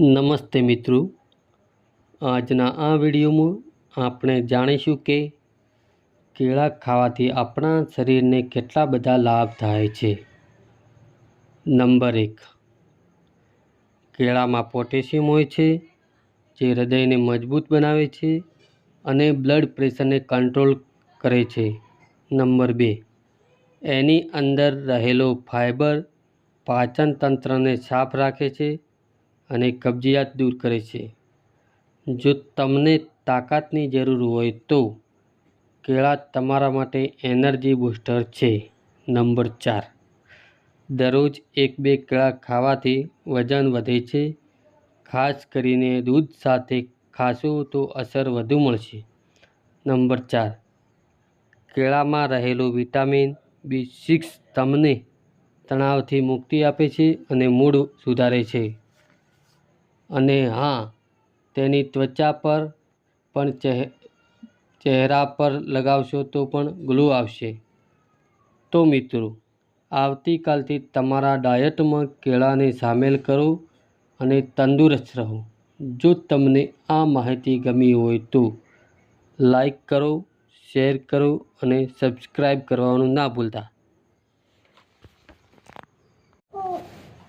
નમસ્તે મિત્રો. આજના આ વિડીયોમાં આપણે જાણીશું કે કેળા ખાવાથી આપણા શરીરને કેટલા બધા લાભ થાય છે. નંબર એક. કેળામાં પોટેશિયમ હોય છે, જે હૃદયને મજબૂત બનાવે છે અને બ્લડ પ્રેશરને કંટ્રોલ કરે છે. નંબર બે. એની અંદર રહેલો ફાઇબર પાચન તંત્રને સાફ રાખે છે અને કબજિયાત દૂર કરે છે. જો તમને તાકાતની જરૂર હોય તો કેળા તમારા માટે એનર્જી બૂસ્ટર છે. નંબર ચાર. દરરોજ એક બે કેળા ખાવાથી વજન વધે છે. ખાસ કરીને દૂધ સાથે ખાશો તો અસર વધુ મળશે. નંબર ચાર. કેળામાં રહેલું વિટામિન બી સિક્સ તમને તણાવથી મુક્તિ આપે છે અને મૂડ સુધારે છે. અને હા, તેની ત્વચા પર પણ ચહે, ચહેરા પર લગાવશો તો પણ ગ્લો આવશે. તો મિત્રો, આવતીકાલથી તમારા ડાયટમાં કેળાને સામેલ કરો અને તંદુરસ્ત રહો. જો તમને આ માહિતી ગમી હોય તો લાઈક કરો, શેર કરો અને સબસ્ક્રાઈબ કરવાનું ના ભૂલતા.